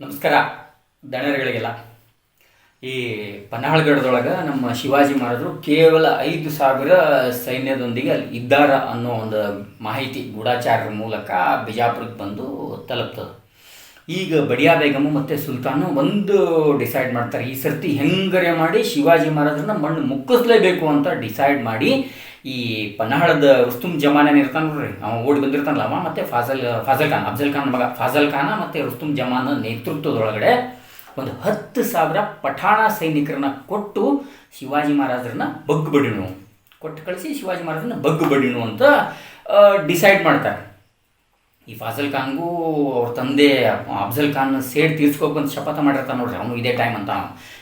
ನಮಸ್ಕಾರ. ದಣರುಗಳಿಗೆಲ್ಲ ಈ ಪನ್ನಾಳಗಡದೊಳಗೆ ನಮ್ಮ ಶಿವಾಜಿ ಮಹಾರಾಜರು ಕೇವಲ ಐದು ಸಾವಿರ ಸೈನ್ಯದೊಂದಿಗೆ ಅಲ್ಲಿ ಇದ್ದಾರ ಅನ್ನೋ ಒಂದು ಮಾಹಿತಿ ಗೂಢಾಚಾರರ ಮೂಲಕ ಬಿಜಾಪುರಕ್ಕೆ ಬಂದು ತಲುಪ್ತದೆ. ಈಗ ಬಡಿಯಾ ಬೇಗಮು ಮತ್ತು ಸುಲ್ತಾನು ಒಂದು ಡಿಸೈಡ್ ಮಾಡ್ತಾರೆ. ಈ ಸರ್ತಿ ಹೆಂಗರೆ ಮಾಡಿ ಶಿವಾಜಿ ಮಹಾರಾಜನ ಮಣ್ಣು ಮುಕ್ಕಿಸ್ಲೇಬೇಕು ಅಂತ ಡಿಸೈಡ್ ಮಾಡಿ ಈ ಪನ್ನಾಳದ ರುಸ್ತುಮ್ ಜಮಾನ ಇರ್ತಾನೆ ನೋಡ್ರಿ. ಅವ ಓಡಿ ಬಂದಿರ್ತಾನಲ್ಲ ಅವ, ಮತ್ತು ಫಾಜಲ್ ಫಾಜಲ್ ಖಾನ್, ಅಫ್ಜಲ್ ಖಾನ್ ಮಗ. ಫಾಜಲ್ ಖಾನ ಮತ್ತು ರುಸ್ತುಮ್ ಜಮಾನ ನೇತೃತ್ವದೊಳಗಡೆ ಒಂದು ಹತ್ತು ಸಾವಿರ ಪಠಾಣ ಸೈನಿಕರನ್ನ ಕೊಟ್ಟು ಶಿವಾಜಿ ಮಹಾರಾಜರನ್ನ ಬಗ್ಗು ಕೊಟ್ಟು ಕಳಿಸಿ ಶಿವಾಜಿ ಮಹಾರಾಜನ ಬಗ್ಗು ಅಂತ ಡಿಸೈಡ್ ಮಾಡ್ತಾರೆ. ಈ ಫಾಜಲ್ ಖಾನ್ಗೂ ಅವ್ರ ತಂದೆ ಅಫ್ಜಲ್ ಖಾನ್ ಸೇಡ್ ತೀರ್ಸ್ಕೊಬಂದು ಶಪಥ ಮಾಡಿರ್ತಾನೆ ನೋಡ್ರಿ, ಅವನು ಇದೇ ಟೈಮ್ ಅಂತ.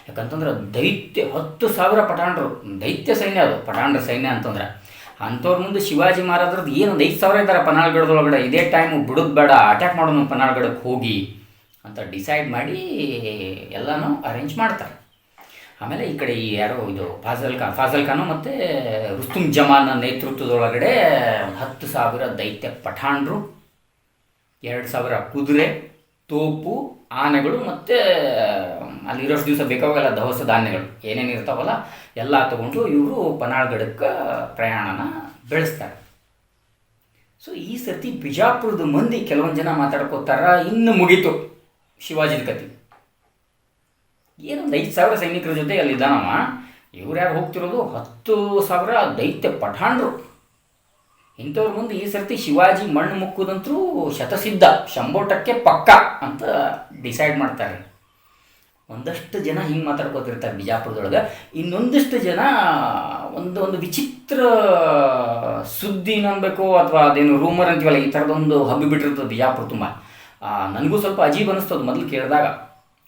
ಯಾಕಂತಂದ್ರೆ ದೈತ್ಯ, ಹತ್ತು ಸಾವಿರ ಪಠಾಣರು, ದೈತ್ಯ ಸೈನ್ಯ ಅದು, ಪಠಾಣರ ಸೈನ್ಯ ಅಂತಂದ್ರೆ. ಅಂಥವ್ರ ಮುಂದೆ ಶಿವಾಜಿ ಮಹಾರಾಜರದ್ದು ಏನು ಒಂದು ಐದು ಸಾವಿರ ಇದ್ದಾರೆ ಪನಾಳ್ಗಡದೊಳಗಡೆ, ಇದೇ ಟೈಮು ಬಿಡೋದು ಬೇಡ ಅಟ್ಯಾಕ್ ಮಾಡೋಣ ಪನಾಳ್ಗಡಕ್ಕೆ ಹೋಗಿ ಅಂತ ಡಿಸೈಡ್ ಮಾಡಿ ಎಲ್ಲನೂ ಅರೇಂಜ್ ಮಾಡ್ತಾರೆ. ಆಮೇಲೆ ಈ ಕಡೆ ಈ ಯಾರೋ ಇದು ಫಾಜಲ್ ಖಾನ್ ಫಾಜಲ್ ಖಾನು ಮತ್ತು ರುಸ್ತುಮ್ ಜಮಾನ್ ನೇತೃತ್ವದೊಳಗಡೆ ಹತ್ತು ಸಾವಿರ ದೈತ್ಯ ಪಠಾಣರು ಎರಡು ಸಾವಿರ ಕುದುರೆ, ತೋಪು, ಆನೆಗಳು ಮತ್ತು ಅಲ್ಲಿರೋಷ್ಟು ದಿವಸ ಬೇಕಾಗಲ್ಲ ದವಸ ಧಾನ್ಯಗಳು. ಏನೇನು ಇರ್ತಾವಲ್ಲ, ಎಲ್ಲ ತಗೊಂಡು ಇವರು ಪನಾಳ್ಗಡಕ್ಕೆ ಪ್ರಯಾಣನ ಬೆಳೆಸ್ತಾರೆ. ಸೊ ಈ ಸರ್ತಿ ಬಿಜಾಪುರದ ಮಂದಿ ಕೆಲವೊಂದು ಜನ ಮಾತಾಡ್ಕೋತಾರ ಇನ್ನು ಮುಗೀತು ಶಿವಾಜಿದ ಕತೆ ಏನೊಂದು ಐದು ಸಾವಿರ ಸೈನಿಕರ ಜೊತೆ ಅಲ್ಲಿದ್ದಾನವ ಇವ್ರು ಯಾರು ಹೋಗ್ತಿರೋದು ಹತ್ತು ಸಾವಿರ ದೈತ್ಯ ಪಠಾಣರು. ಇಂಥವ್ರ ಮುಂದೆ ಈ ಸರ್ತಿ ಶಿವಾಜಿ ಮಣ್ಣು ಮುಕ್ಕುದಂತರೂ ಶತಸಿದ್ಧ ಶಂಬೋಟಕ್ಕೆ ಪಕ್ಕ ಅಂತ ಡಿಸೈಡ್ ಮಾಡ್ತಾರೆ. ಒಂದಷ್ಟು ಜನ ಹಿಂಗೆ ಮಾತಾಡ್ಕೋತಿರ್ತಾರೆ ಬಿಜಾಪುರದೊಳಗೆ. ಇನ್ನೊಂದಿಷ್ಟು ಜನ ಒಂದು ಒಂದು ವಿಚಿತ್ರ ಸುದ್ದಿ ಅನ್ಬೇಕು ಅಥವಾ ಅದೇನು ರೂಮರ್ ಅಂತೀವಲ್ಲ, ಈ ಥರದೊಂದು ಹಬ್ಬಿ ಬಿಟ್ಟಿರ್ತದೆ ಬಿಜಾಪುರ ತುಂಬ. ನನಗೂ ಸ್ವಲ್ಪ ಅಜೀಬ್ ಅನ್ನಿಸ್ತದೆ ಮೊದಲು ಕೇಳಿದಾಗ.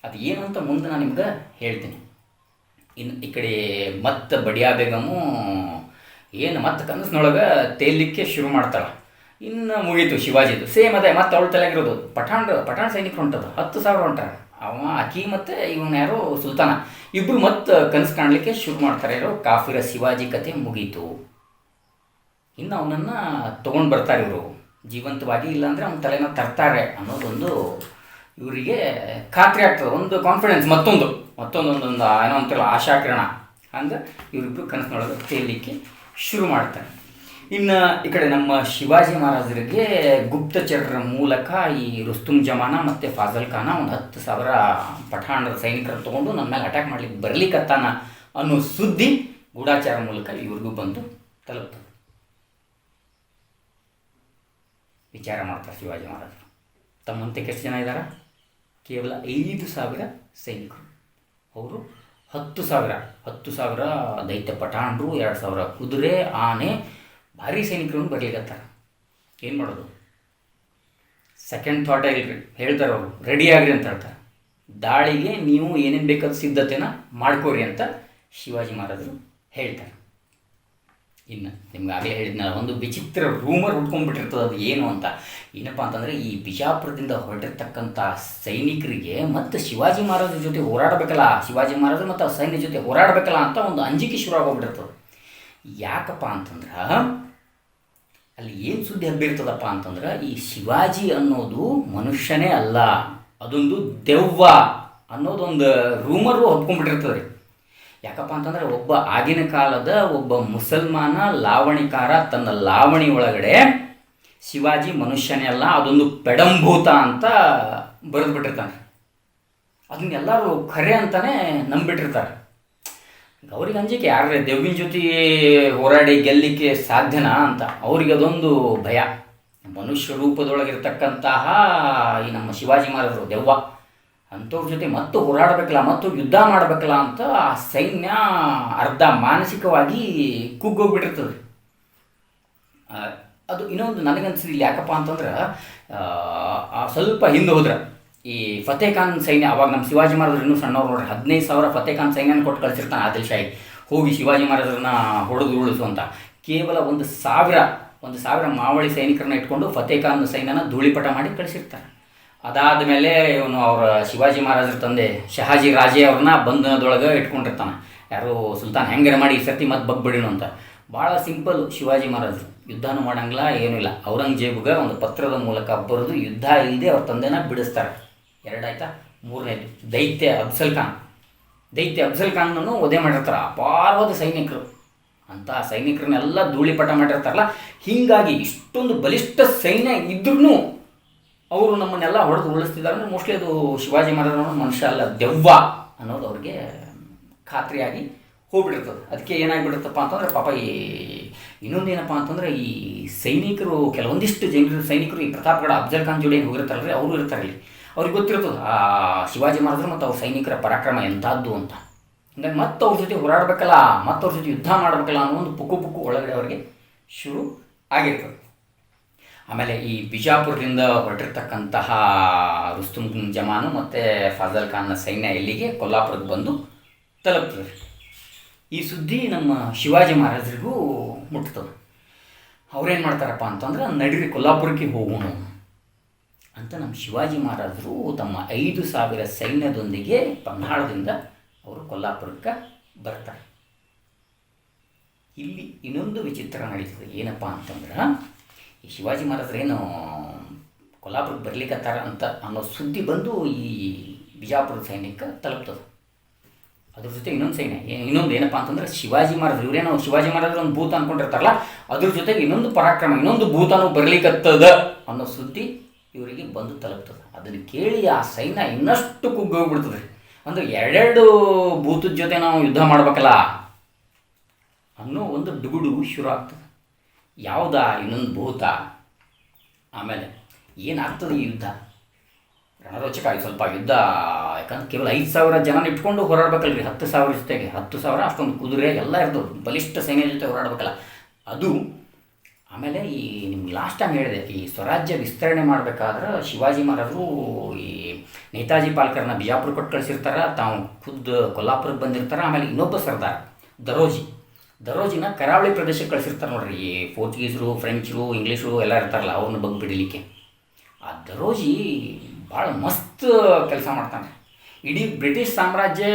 ಅದು ಏನು ಅಂತ ಮುಂದೆ ನಾನು ನಿಮ್ಗೆ ಹೇಳ್ತೀನಿ. ಇನ್ನು ಈ ಕಡೆ ಮತ್ತೆ ಬಡಿಯಾ ಬೇಗಮು ಏನು ಮತ್ತೆ ಕನಸಿನೊಳಗೆ ತೇಲಿಕ್ಕೆ ಶುರು ಮಾಡ್ತಾರೆ ಇನ್ನು ಮುಗೀತು ಶಿವಾಜಿದು. ಸೇಮ್ ಅದೇ, ಮತ್ತೆ ಅವಳು ತಲೆಗಿರೋದು ಪಠಾಣ್ ಪಠಾಣ್ ಸೈನಿಕರು ಹೊಂಟದ, ಹತ್ತು ಸಾವಿರ ಹೊಂಟಾರ. ಅವ, ಅಕಿ ಮತ್ತು ಇವನು ಯಾರು? ಸುಲ್ತಾನ. ಇಬ್ಬರು ಮತ್ತೆ ಕನಸು ಕಾಣಲಿಕ್ಕೆ ಶುರು ಮಾಡ್ತಾರೆ ಇವರು. ಕಾಫಿರ ಶಿವಾಜಿ ಕತೆ ಮುಗೀತು. ಇನ್ನು ಅವನನ್ನು ತೊಗೊಂಡು ಬರ್ತಾರೆ ಇವರು. ಜೀವಂತವಾಗಿ ಇಲ್ಲಾಂದರೆ ಅವನ ತಲೆನ ತರ್ತಾರೆ ಅನ್ನೋದೊಂದು ಇವರಿಗೆ ಖಾತ್ರಿ ಆಗ್ತದೆ. ಒಂದು ಕಾನ್ಫಿಡೆನ್ಸ್ ಮತ್ತೊಂದು. ಮತ್ತೊಂದೊಂದೊಂದು ಏನೋ ಅಂತಿಲ್ಲ ಆಶಾಕಿರಣ. ಅಂದ್ರೆ ಇವರಿಬ್ಬರು ಕನಸಿನೊಳಗೆ ತೇಲಿಕ್ಕೆ ಶುರು ಮಾಡ್ತಾನೆ. ಇನ್ನು ಈ ಕಡೆ ನಮ್ಮ ಶಿವಾಜಿ ಮಹಾರಾಜರಿಗೆ ಗುಪ್ತಚರರ ಮೂಲಕ ಈ ರುಸ್ತುಮ್ ಜಮಾನ ಮತ್ತು ಫಾಜಲ್ ಖಾನ ಒಂದು ಹತ್ತು ಸಾವಿರ ಪಠಾಣರ ಸೈನಿಕರು ತೊಗೊಂಡು ನನ್ನ ಮೇಲೆ ಅಟ್ಯಾಕ್ ಮಾಡಲಿಕ್ಕೆ ಬರಲಿಕ್ಕತ್ತಾನ ಅನ್ನೋ ಸುದ್ದಿ ಗೂಢಾಚಾರ ಮೂಲಕ ಇವ್ರಿಗೂ ಬಂದು ತಲುಪ್ತದೆ. ವಿಚಾರ ಮಾಡ್ತಾರೆ ಶಿವಾಜಿ ಮಹಾರಾಜರು. ತಮ್ಮಂತೆ ಎಷ್ಟು ಜನ ಇದ್ದಾರೆ? ಕೇವಲ ಐದು ಸಾವಿರ ಸೈನಿಕರು. ಅವರು ಹತ್ತು ಸಾವಿರ ಹತ್ತು ಸಾವಿರ ದೈತ್ಯ ಪಠಾಣರು, ಎರಡು ಸಾವಿರ ಕುದುರೆ, ಆನೆ, ಭಾರಿ ಸೈನಿಕರನ್ನು ಬರಲಿಕ್ಕತ್ತಾರ ಏನು ಮಾಡೋದು? ಸೆಕೆಂಡ್ ಥಾಟ್ ಇಲ್ರಿ ಹೇಳ್ತಾರೆ ಅವರು ರೆಡಿ ಆಗ್ರಿ ಅಂತ ಹೇಳ್ತಾರೆ. ದಾಳಿಗೆ ನೀವು ಏನೇನು ಬೇಕಾದ ಸಿದ್ಧತೆನ ಮಾಡ್ಕೋರಿ ಅಂತ ಶಿವಾಜಿ ಮಹಾರಾಜರು ಹೇಳ್ತಾರೆ. ಇನ್ನು ನಿಮ್ಗೆ ಆಗಲೇ ಹೇಳಿದ್ನಲ್ಲ, ಒಂದು ವಿಚಿತ್ರ ರೂಮರ್ ಹುಡ್ಕೊಂಡ್ಬಿಟ್ಟಿರ್ತದೆ ಅದು ಏನು ಅಂತ. ಏನಪ್ಪ ಅಂತಂದರೆ, ಈ ಬಿಜಾಪುರದಿಂದ ಹೊರಟಿರ್ತಕ್ಕಂಥ ಸೈನಿಕರಿಗೆ ಮತ್ತು ಶಿವಾಜಿ ಮಹಾರಾಜರ ಜೊತೆ ಹೋರಾಡಬೇಕಲ್ಲ, ಶಿವಾಜಿ ಮಹಾರಾಜರು ಮತ್ತು ಸೈನ್ಯ ಜೊತೆ ಹೋರಾಡಬೇಕಲ್ಲ ಅಂತ ಒಂದು ಅಂಜಿಕೆ ಶುರು ಆಗೋಗ್ಬಿಟ್ಟಿರ್ತದೆ. ಯಾಕಪ್ಪ ಅಂತಂದ್ರೆ, ಅಲ್ಲಿ ಏನು ಸುದ್ದಿ ಹಬ್ಬಿರ್ತದಪ್ಪ ಅಂತಂದ್ರೆ, ಈ ಶಿವಾಜಿ ಅನ್ನೋದು ಮನುಷ್ಯನೇ ಅಲ್ಲ, ಅದೊಂದು ದೆವ್ವ ಅನ್ನೋದೊಂದು ರೂಮರು ಹಬ್ಕೊಂಡ್ಬಿಟ್ಟಿರ್ತದೆ ಯಾಕಪ್ಪ ಅಂತಂದ್ರೆ ಒಬ್ಬ ಆಗಿನ ಕಾಲದ ಒಬ್ಬ ಮುಸಲ್ಮಾನ ಲಾವಣಿಕಾರ ತನ್ನ ಲಾವಣಿ ಒಳಗಡೆ ಶಿವಾಜಿ ಮನುಷ್ಯನೇ ಅಲ್ಲ, ಅದೊಂದು ಪೆಡಂಭೂತ ಅಂತ ಬರೆದ್ಬಿಟ್ಟಿರ್ತಾನೆ. ಅದನ್ನೆಲ್ಲರೂ ಖರೆ ಅಂತಾನೆ ನಂಬಿಟ್ಟಿರ್ತಾರೆ. ಅವ್ರಿಗೆ ಅಂಜಿಕೆ ಯಾರೇ ದೆವ್ವಿನ ಜೊತೆ ಹೋರಾಡಿ ಗೆಲ್ಲಿಕ್ಕೆ ಸಾಧ್ಯನಾ ಅಂತ? ಅವ್ರಿಗೆ ಅದೊಂದು ಭಯ. ಮನುಷ್ಯ ರೂಪದೊಳಗಿರ್ತಕ್ಕಂತಹ ಈ ನಮ್ಮ ಶಿವಾಜಿ ಮಹಾರಾಜರು ದೆವ್ವ. ಅಂಥವ್ರ ಜೊತೆ ಮತ್ತು ಹೋರಾಡಬೇಕಲ್ಲ, ಮತ್ತು ಯುದ್ಧ ಮಾಡಬೇಕಲ್ಲ ಅಂತ ಆ ಸೈನ್ಯ ಅರ್ಧ ಮಾನಸಿಕವಾಗಿ ಕುಗ್ಗೋಗ್ಬಿಟ್ಟಿರ್ತದೆ. ಅದು ಇನ್ನೊಂದು ನನಗನ್ಸಿದ್ದು ಇಲ್ಲಿ ಯಾಕಪ್ಪ ಅಂತಂದ್ರೆ ಸ್ವಲ್ಪ ಹಿಂದೆ ಹೋದ್ರೆ, ಈ ಫತೇ ಖಾನ್ ಸೈನ್ಯ, ಅವಾಗ ನಮ್ಮ ಶಿವಾಜಿ ಮಹಾರಾಜರು ಇನ್ನೂ ಸಣ್ಣವ್ರು ನೋಡ್ರಿ, ಹದಿನೈದು ಸಾವಿರ ಫತೇ ಖಾನ್ ಸೈನ್ಯನ ಕೊಟ್ಟು ಕಳಿಸಿರ್ತಾನೆ ಆದಿಲ್ ಶಾಹಿ. ಹೋಗಿ ಶಿವಾಜಿ ಮಹಾರಾಜರನ್ನ ಹೊಡೆದು ಉರುಳಿಸು ಅಂತ. ಕೇವಲ ಒಂದು ಸಾವಿರ ಒಂದು ಸಾವಿರ ಮಾವಳಿ ಸೈನಿಕರನ್ನ ಇಟ್ಕೊಂಡು ಫತೇ ಖಾನ್ ಸೈನ್ಯನ ಧೂಳಿಪಟ ಮಾಡಿ ಕಳಿಸಿರ್ತಾರೆ. ಅದಾದ ಮೇಲೆ ಇವನು ಅವರ ಶಿವಾಜಿ ಮಹಾರಾಜರ ತಂದೆ ಶಹಾಜಿ ರಾಜೇ ಅವ್ರನ್ನ ಬಂಧನದೊಳಗೆ ಇಟ್ಕೊಂಡಿರ್ತಾನೆ. ಯಾರು ಸುಲ್ತಾನ್ ಹೆಂಗಾರ ಮಾಡಿ ಈ ಸರ್ತಿ ಮತ್ತೆ ಬಗ್ಬಿಡಿನು ಅಂತ. ಭಾಳ ಸಿಂಪಲ್ ಶಿವಾಜಿ ಮಹಾರಾಜರು. ಯುದ್ಧನೂ ಮಾಡಂಗಿಲ್ಲ, ಏನೂ ಇಲ್ಲ. ಔರಂಗಜೇಬ್ಗೆ ಒಂದು ಪತ್ರದ ಮೂಲಕ ಬರೆದು ಯುದ್ಧ ಇಲ್ಲದೆ ಅವ್ರ ತಂದೆನ ಬಿಡಿಸ್ತಾರೆ. ಎರಡಾಯ್ತಾ? ಮೂರನೇದು, ದೈತ್ಯ ಅಫ್ಸಲ್ ಖಾನ್. ದೈತ್ಯ ಅಫ್ಸಲ್ ಖಾನ್ನೂ ಒದೆ ಮಾಡಿರ್ತಾರೆ. ಅಪಾರವಾದ ಸೈನಿಕರು. ಅಂತ ಸೈನಿಕರನ್ನೆಲ್ಲ ಧೂಳಿಪಟ ಮಾಡಿರ್ತಾರಲ್ಲ. ಹೀಗಾಗಿ ಇಷ್ಟೊಂದು ಬಲಿಷ್ಠ ಸೈನ್ಯ ಇದ್ರೂ ಅವರು ನಮ್ಮನ್ನೆಲ್ಲ ಹೊಡೆದು ಉಳಿಸ್ತಿದ್ದಾರೆ ಅಂದರೆ ಮೋಸ್ಟ್ಲಿ ಅದು ಶಿವಾಜಿ ಮಹಾರಾಜನ ಮನುಷ್ಯ ಅಲ್ಲ, ದೆವ್ವ ಅನ್ನೋದು ಅವ್ರಿಗೆ ಖಾತ್ರಿಯಾಗಿ ಹೋಗ್ಬಿಟ್ಟಿರ್ತದೆ. ಅದಕ್ಕೆ ಏನಾಗ್ಬಿಡುತ್ತಪ್ಪ ಅಂತಂದ್ರೆ ಪಾಪ ಈ ಇನ್ನೊಂದೇನಪ್ಪ ಅಂತಂದ್ರೆ ಈ ಸೈನಿಕರು, ಕೆಲವೊಂದಿಷ್ಟು ಜನರು ಸೈನಿಕರು, ಈ ಪ್ರತಾಪ್ಗಢ ಅಫ್ಜಲ್ ಖಾನ್ ಜೋಡಿ ಏನು ಹೋಗಿರ್ತಾರಲ್ರಿ, ಅವರು ಇರ್ತಾರೆ ಇಲ್ಲಿ. ಅವ್ರಿಗೆ ಗೊತ್ತಿರ್ತದೆ, ಆ ಶಿವಾಜಿ ಮಹಾರಾಜರು ಮತ್ತು ಅವ್ರ ಸೈನಿಕರ ಪರಾಕ್ರಮ ಎಂಥದ್ದು ಅಂತ. ಹಂಗಾಗಿ ಮತ್ತೆ ಅವ್ರ ಜೊತೆ ಹೋರಾಡಬೇಕಲ್ಲ, ಮತ್ತೆ ಅವ್ರ ಜೊತೆ ಯುದ್ಧ ಮಾಡಬೇಕಲ್ಲ ಅನ್ನೋ ಒಂದು ಪುಕ್ಕು ಪುಕ್ಕು ಒಳಗಡೆ ಅವರಿಗೆ ಶುರು ಆಗಿರ್ತದೆ. ಆಮೇಲೆ ಈ ಬಿಜಾಪುರದಿಂದ ಹೊರಟಿರ್ತಕ್ಕಂತಹ ರುಸ್ತುಮ್ ಜಮಾನು ಮತ್ತು ಫಾಜಲ್ ಖಾನ್ನ ಸೈನ್ಯ ಎಲ್ಲಿಗೆ ಕೊಲ್ಲಾಪುರಕ್ಕೆ ಬಂದು ತಲುಪ್ತದೆ. ಈ ಸುದ್ದಿ ನಮ್ಮ ಶಿವಾಜಿ ಮಹಾರಾಜರಿಗೂ ಮುಟ್ತದೆ. ಅವ್ರೇನು ಮಾಡ್ತಾರಪ್ಪ ಅಂತಂದ್ರೆ, ನಡೀರಿ ಕೊಲ್ಲಾಪುರಕ್ಕೆ ಹೋಗೋಣ ಅಂತ ನಮ್ಮ ಶಿವಾಜಿ ಮಹಾರಾಜರು ತಮ್ಮ ಐದು ಸಾವಿರ ಸೈನ್ಯದೊಂದಿಗೆ ಬಂಗಾಳದಿಂದ ಅವರು ಕೊಲ್ಲಾಪುರಕ್ಕೆ ಬರ್ತಾರೆ. ಇಲ್ಲಿ ಇನ್ನೊಂದು ವಿಚಿತ್ರ ನಡೀತದೆ. ಏನಪ್ಪ ಅಂತಂದ್ರೆ ಈ ಶಿವಾಜಿ ಮಹಾರಾಜರೇನು ಕೊಲ್ಲಾಪುರಕ್ಕೆ ಬರ್ಲಿಕ್ಕತ್ತಾರ ಅಂತ ಅನ್ನೋ ಸುದ್ದಿ ಬಂದು ಈ ಬಿಜಾಪುರದ ಸೈನ್ಯಕ್ಕ ತಲುಪ್ತದೆ. ಅದ್ರ ಜೊತೆ ಇನ್ನೊಂದು ಸೈನ್ಯ ಇನ್ನೊಂದು ಏನಪ್ಪ ಅಂತಂದ್ರೆ ಶಿವಾಜಿ ಮಹಾರಾಜ್ ಇವರೇನೋ ಶಿವಾಜಿ ಮಹಾರಾಜರು ಒಂದು ಭೂತ ಅಂದ್ಕೊಂಡಿರ್ತಾರಲ್ಲ ಅದ್ರ ಜೊತೆಗೆ ಇನ್ನೊಂದು ಪರಾಕ್ರಮ, ಇನ್ನೊಂದು ಭೂತನೂ ಬರ್ಲಿಕ್ಕತ್ತದ ಅನ್ನೋ ಸುದ್ದಿ ಇವರಿಗೆ ಬಂದು ತಲುಪ್ತದೆ. ಅದನ್ನು ಕೇಳಿ ಆ ಸೈನ್ಯ ಇನ್ನಷ್ಟು ಕುಗ್ಗೋಗ್ಬಿಡ್ತದೆ ಅಂದ್ರೆ ಎರಡೆರಡು ಭೂತದ ಜೊತೆ ನಾವು ಯುದ್ಧ ಮಾಡ್ಬೇಕಲ್ಲ ಅನ್ನೋ ಒಂದು ಡುಗುಡುಗು ಶುರು ಆಗ್ತದೆ. ಯಾವುದಾ ಇನ್ನೊಂದು ಭೂತ? ಆಮೇಲೆ ಏನಾಗ್ತದೆ ಈ ಯುದ್ಧ? ರಣರೋಚಕ ಆಯ್ತು ಸ್ವಲ್ಪ ಯುದ್ಧ, ಯಾಕಂದ್ರೆ ಕೇವಲ ಐದು ಸಾವಿರ ಜನ ಇಟ್ಕೊಂಡು ಹೋರಾಡ್ಬೇಕಲ್ರಿ, ಹತ್ತು ಸಾವಿರ ಜೊತೆಗೆ. ಹತ್ತು ಸಾವಿರ ಅಷ್ಟೊಂದು ಕುದುರೆ ಎಲ್ಲ ಇರ್ತದೆ ಬಲಿಷ್ಠ ಸೇನೆ ಜೊತೆ ಹೋರಾಡ್ಬೇಕಲ್ಲ. ಅದು, ಆಮೇಲೆ ಈ ನಿಮ್ಗೆ ಲಾಸ್ಟ್ ಟೈಮ್ ಹೇಳಿದೆ, ಈ ಸ್ವರಾಜ್ಯ ವಿಸ್ತರಣೆ ಮಾಡಬೇಕಾದ್ರೆ ಶಿವಾಜಿ ಮಹಾರಾಜರು ಈ ನೇತಾಜಿ ಪಾಲ್ಕರ್ನ ಬಿಜಾಪುರ ಕೊಟ್ಟು ಕಳಿಸಿರ್ತಾರೆ, ತಾವು ಖುದ್ದು ಕೊಲ್ಲಾಪುರಕ್ಕೆ ಬಂದಿರ್ತಾರೆ, ಆಮೇಲೆ ಇನ್ನೊಬ್ಬ ಸರ್ದಾರ್, ದರೋಜಿ. ದರೋಜಿನ ಕರಾವಳಿ ಪ್ರದೇಶಕ್ಕೆ ಕಳಿಸಿರ್ತಾರೆ ನೋಡ್ರಿ, ಈ ಪೋರ್ಚುಗೀಸರು, ಫ್ರೆಂಚರು, ಇಂಗ್ಲೀಷರು ಎಲ್ಲ ಇರ್ತಾರಲ್ಲ, ಅವ್ರನ್ನ ಬಗ್ಗೆ ಬಿಡಲಿಕ್ಕೆ. ಆ ದರೋಜಿ ಭಾಳ ಮಸ್ತ್ ಕೆಲಸ ಮಾಡ್ತಾನೆ. ಇಡೀ ಬ್ರಿಟಿಷ್ ಸಾಮ್ರಾಜ್ಯ,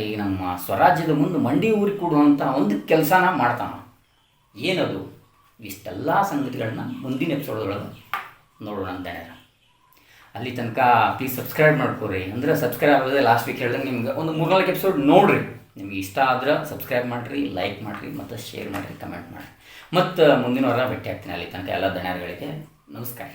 ಈ ನಮ್ಮ ಸ್ವರಾಜ್ಯದ ಮುಂದೆ ಮಂಡಿ ಊರಿ ಕೊಡುವಂಥ ಒಂದು ಕೆಲಸನ ಮಾಡ್ತಾನೆ. ಏನದು? ಇಷ್ಟೆಲ್ಲ ಸಂಗತಿಗಳನ್ನ ಮುಂದಿನ ಎಪಿಸೋಡ್ದೊಳಗೆ ನೋಡೋಣ ಅಂತ. ಅಲ್ಲಿ ತನಕ ಪ್ಲೀಸ್ ಸಬ್ಸ್ಕ್ರೈಬ್ ಮಾಡ್ಕೊರಿ. ಅಂದರೆ ಸಬ್ಸ್ಕ್ರೈಬ್ ಆಗೋದೇ ಲಾಸ್ಟ್ ವೀಕ್ ಹೇಳಿದಂಗೆ ನಿಮ್ಗೆ ಒಂದು ಮೂರ್ನಾಲ್ಕು ಎಪಿಸೋಡ್ ನೋಡ್ರಿ. ನಿಮ್ಗೆ ಇಷ್ಟ ಆದ್ರೆ ಸಬ್ಸ್ಕ್ರೈಬ್ ಮಾಡಿರಿ ಲೈಕ್ ಮಾಡಿರಿ, ಮತ್ತು ಶೇರ್ ಮಾಡಿರಿ ಕಮೆಂಟ್ ಮಾಡಿರಿ. ಮತ್ತು ಮುಂದಿನ ವಾರ ಭೇಟಿ ಆಗ್ತೀನಿ ಅಲ್ಲಿ ತನಕ ಎಲ್ಲ ದಣ್ಯರುಗಳಿಗೆ ನಮಸ್ಕಾರ.